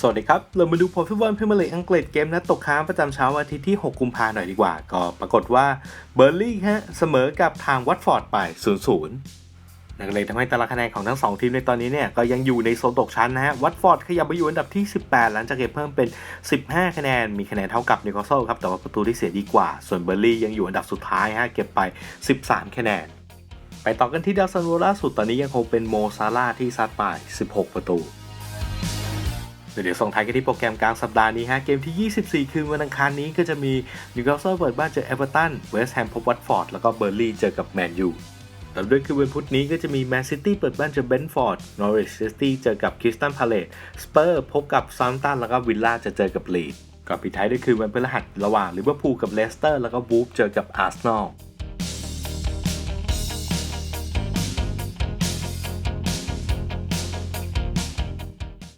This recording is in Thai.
สวัสดีครับ เรามาดูผลฟุตบอลพรีเมียร์ลีกอังกฤษเกมนัดตกค้างประจำเช้าวันอาทิตย์ที่ 6 กุมภาหน่อยดีกว่า ก็ปรากฏว่าเบอร์ลี่ฮะเสมอกับทางวัตฟอร์ดไป 0-0 นั่นเลยทำให้ตารางคะแนนของทั้ง 2 ทีมในตอนนี้เนี่ย ก็ยังอยู่ในโซนตกชั้นนะฮะ วัตฟอร์ดขยับไปอยู่อันดับที่ 18 หลังจากเก็บเพิ่มเป็น 15 คะแนน มีคะแนนเท่ากับนิวคาสเซิลครับ แต่ว่าประตูที่เสียดีกว่า ส่วนเบอร์ลี่ยังอยู่อันดับสุดท้ายฮะ เก็บไป 13 คะแนน ไปต่อกันที่ดาวซันโวล่าสุดตอนนี้ยังคงเป็นโมซาร่าที่ซัดไป 16 ประตู เดี๋ยวส่งท้ายกันที่โปรแกรมกลางสัปดาห์นี้ฮะ เกมที่ 24 คืนวันอังคารนี้ก็จะมีนิวคาสเซิลเปิดบ้านเจอเอเวอร์ตัน เวสต์แฮมพบวัตฟอร์ด แล้วก็เบอร์ลี่เจอกับแมนยูต่อด้วยคือวันพุธนี้ก็จะมีแมนซิตี้เปิดบ้านเจอเบนฟอร์ด นอริชซิตี้เจอกับคริสตันพาเลตสเปอร์พบกับซัมตันแล้วก็วิลล่าจะเจอกับลีดก่อนปิดท้ายด้วยคือวันพฤหัสระหว่างลิเวอร์พูลกับเลสเตอร์แล้วก็วูฟเจอกับอาร์เซนอล